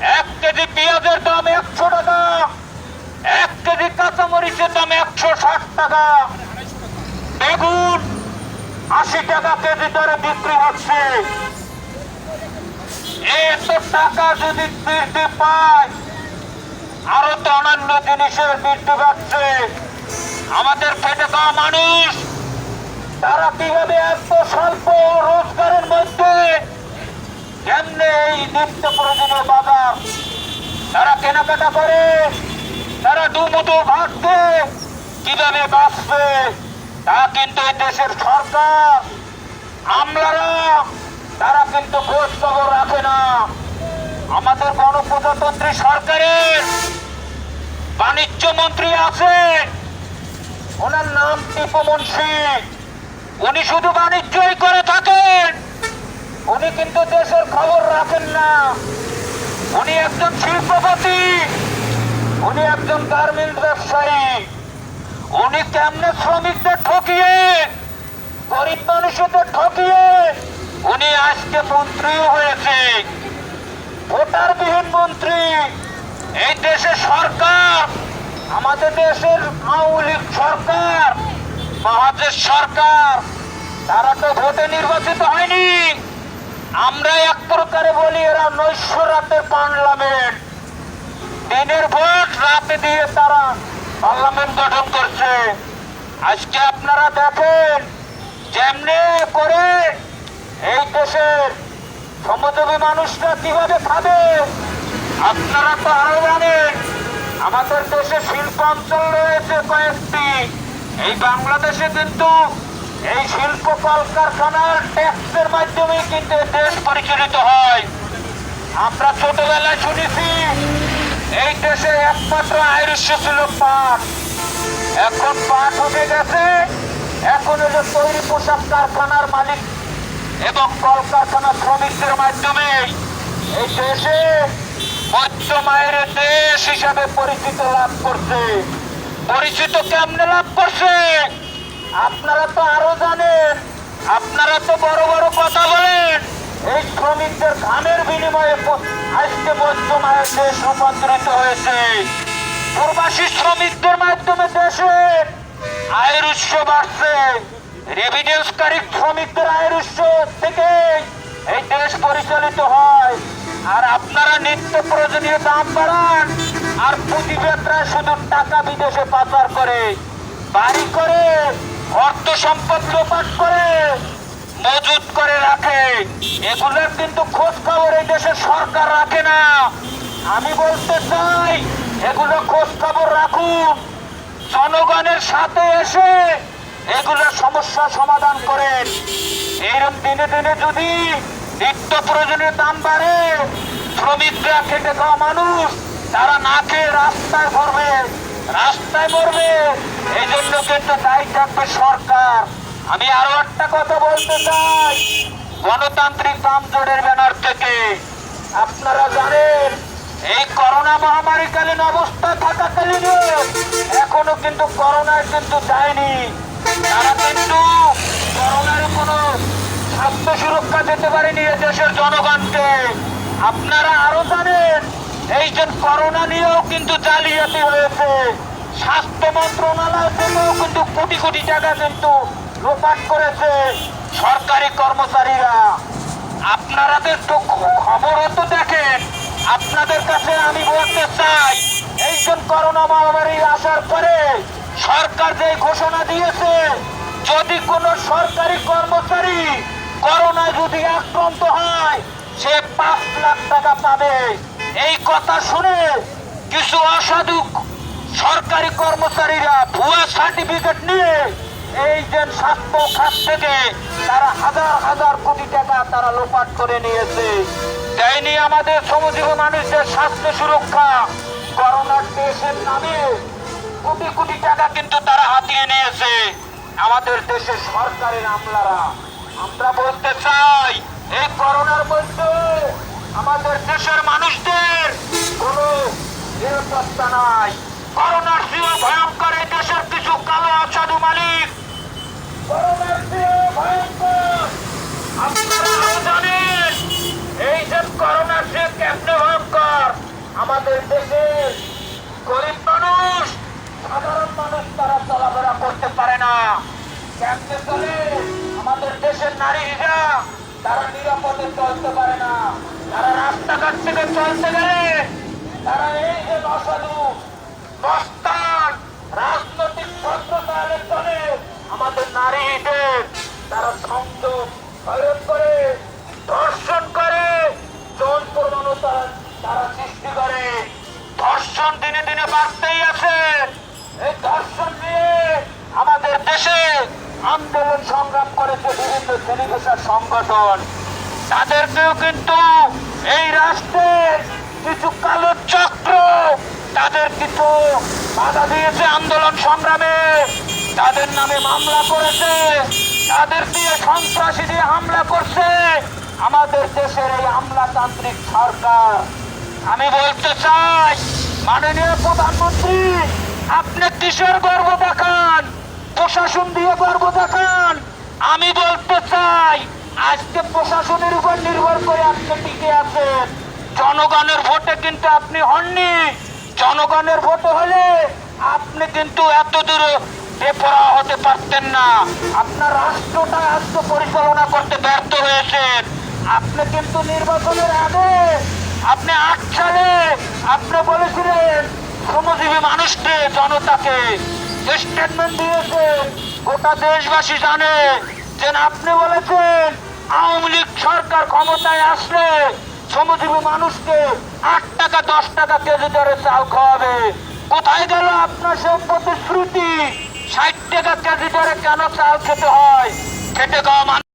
এক কেজি পেঁয়াজের দাম একশো টাকা। এক কেজি কাঁচামরিচের দাম একশো ষাট টাকা। বেগুন আশি টাকা কেজি দরে বিক্রি হচ্ছে। এত টাকা যদি বৃদ্ধি পায়, আরও তো অন্যান্য জিনিসের বৃদ্ধি পাচ্ছে। আমাদের খেটে খাওয়া মানুষ, তারা কীভাবে এত স্বল্প রোজগারের মধ্যে কেমনে এই নিত্য প্রয়োজনীয় বাজার। তারা কেনাকাটা করে, তারা দুমুটো ভাবছে কীভাবে বাঁচবে, তা কিন্তু দেশের সরকার। আমলারা, তারা কিন্তু খোঁজ খবর রাখে না। আমাদের গণপ্রজাতন্ত্রী সরকারের বাণিজ্য মন্ত্রী আছে ওনার নাম টিপমনসি উনি শুধু বাণিজ্যই করে থাকেন। উনি কিন্তু দেশের খবর রাখেন না। উনি একজন শিল্পপতি। উনি একজন গার্মেন্ট ব্যবসায়ী। উনি কেমনে শ্রমিকদের ঠকিয়ে, গরিব মানুষদের ঠকিয়ে, উনি আজকে মন্ত্রীও হয়েছে। ভোটারবিহীন মন্ত্রী। এই দেশের সরকার, আমাদের দেশের আওয়ামী সরকার, মহাদেশ সরকার, তারা তো ভোটে নির্বাচিত হয়নি। আমরা এক প্রকারে বলি, এরা নৈশ রাতের পার্লামেন্ট। দিনের ভোট, রাতে দিয়ে তারা পার্লামেন্ট গঠন করছে। আজকে আপনারা দেখেন, যেমনি করে এই দেশের শ্রমজীবী মানুষরা কীভাবে খাবে, আপনারা তো আরও জানেন, আমাদের দেশে শিল্প অঞ্চল রয়েছে কয়েকটি। এই বাংলাদেশে কিন্তু এই শিল্প কলকারখানার ট্যাক্সের মাধ্যমে কিন্তু দেশ পরিচালিত হয়। আমরা ছোটবেলায় শুনেছি, এই দেশে একমাত্র আইরিশ ছিল পাট। এখন পাট উঠে গেছে, এখন হলো তৈরি পোশাক কারখানার মালিক এবং কলকারখানা শ্রমিকদের মাধ্যমে এই দেশে মধ্য মায়ের দেশ হিসাবে পরিচিত লাভ করছে। পরিচিত কেমনে লাভ করছে? আপনারা তো আরও জানেন, আপনারা তো বড় বড় কথা বলেন। এই শ্রমিকদের ঘামের বিনিময়ে আজকে মায়ের দেশ রূপান্তরিত হয়েছে। প্রবাসী শ্রমিকদের মাধ্যমে দেশে আয়ের উৎস বাড়ছে। রেভিডেন্সকারী শ্রমিকদের আয়ের উৎস থেকে এই দেশ পরিচালিত হয়। আর আপনারা নিত্য প্রয়োজনীয় দাম বাড়ান, আর পুঁজিবেত্রায় শুধু টাকা বিদেশে পাচার করে। বাড়ি করে অর্থ সম্পদ লোপাট করে, মজুত করে রাখে। এগুলোর কিন্তু খোঁজ খবর এই দেশের সরকার রাখে না। আমি বলতে চাই, এগুলো খোঁজ খবর রাখুন। জনগণের সাথে এসে এগুলোর সমস্যা সমাধান করেন। এইরকম দিনে দিনে যদি নিত্য প্রয়োজনীয় দাম বাড়ে, শ্রমিকরা খেটে খাওয়া মানুষ, তারা না খেয়ে রাস্তায় ভরবে রাস্তায় মরবে। এই জন্য কিন্তু দায়ী থাকবে সরকার। আমি আরও একটা কথা বলতে চাই। গণতান্ত্রিক বাম জোটের ব্যানার থেকে। আপনারা জানেন, এই করোনা মহামারীকালীন অবস্থা থাকাকালীন এখনও কিন্তু করোনায় কিন্তু যায়নি। তারা কিন্তু করোনার কোনো স্বাস্থ্য সুরক্ষা দিতে পারেনি দেশের জনগণকে। আপনারা আরও জানেন, এই যে করোনা নিয়েও কিন্তু জালিয়াতি হয়েছে। স্বাস্থ্য মন্ত্রণালয় থেকেও কিন্তু কোটি কোটি টাকা কিন্তু লোপাট করেছে সরকারি কর্মচারীরা। আপনারা তো একটু খ- তো দেখেন। আপনাদের কাছে আমি বলতে চাই এইজন করোনা মহামারী আসার পরে সরকার যে ঘোষণা দিয়েছে, যদি কোনো সরকারি কর্মচারী করোনায় যদি আক্রান্ত হয়, সে পাঁচ লাখ টাকা পাবে। এই কথা শুনে কিছু অসাধু সরকারি কর্মচারীরা ভুয়া সার্টিফিকেট নিয়ে এই যে স্বাস্থ্য খাত থেকে তারা হাজার হাজার কোটি টাকা তারা লোপাট করে নিয়েছে। দেয়নি আমাদের শ্রমজীবী মানুষদের স্বাস্থ্য সুরক্ষা। করোনার দেশের নামে কোটি কোটি টাকা কিন্তু তারা হাতিয়ে নিয়েছে। আমাদের দেশের সরকারের আমলারা। আমরা বলতে চাই, এই করোনার মধ্যে আমাদের দেশের মানুষদের কোনো নিরাপত্তা নাই করোনার চেয়েও ভয়ঙ্কর এই দেশের কিছু কালো অসাধু মালিক করোনার চেয়েও ভয়ঙ্কর আপনারা আরও জানেন এই যে করোনার চেয়ে কেমনে ভয়ঙ্কর কেমনে চলে। আমাদের দেশের নারীরা, তারা নিরাপদে চলতে পারে না। তারা রাস্তাঘাট থেকে চলতে গেলে তারা এই যে অসাধু মস্তান রাজনৈতিক ভদ্রতার চলে। আমাদের নারীদের তারা সংযোগ হয়রান করে, ধর্ষণ করে। যৌন প্রবণতা তারা সৃষ্টি করে। ধর্ষণ দিনে দিনে বাড়তেই আছে। এই ধর্ষণ নিয়ে আমাদের দেশে আন্দোলন সংগ্রাম করেছে বিভিন্ন শ্রেণি পেশার সংগঠন। তাদেরকেও কিন্তু এই রাষ্ট্রের কিছু কালো চক্র, তাদের কিছু বাধা দিয়েছে আন্দোলন সংগ্রামে। তাদের নামে মামলা করেছে, তাদের দিয়ে সন্ত্রাসী দিয়ে হামলা করছে। আমাদের দেশের এই আমলাতান্ত্রিক সরকার। আমি বলতে চাই, মাননীয় প্রধানমন্ত্রী, আপনি কিসের গর্ব প্রশাসন দিয়ে গর্ব দেখান। আমি বলতে চাই, আজকে প্রশাসনের উপর নির্ভর করে আপনি টিকে আছেন? জনগণের ভোটে কিন্তু আপনি হননি। জনগণের ভোটে হলে আপনি কিন্তু এত দূরে বেপরা হতে পারতেন না। আপনার রাষ্ট্রটা আজকে পরিচালনা করতে ব্যর্থ হয়েছেন। আপনি কিন্তু নির্বাচনের আগে আপনি আট সালে আপনি বলেছিলেন, শ্রমজীবী মানুষকে, জনতাকে স্টেটমেন্ট দিয়েছেন গোটা দেশবাসী জানে যে আপনি বলেছেন আওয়ামী লীগ সরকার ক্ষমতায় আসলে শ্রমজীবী মানুষকে আট টাকা, দশ টাকা কেজি দরে চাল খাওয়াবে। কোথায় গেল আপনার সব প্রতিশ্রুতি ষাট টাকা কেজি দরে কেন চাল খেতে হয়? খেতে মানুষ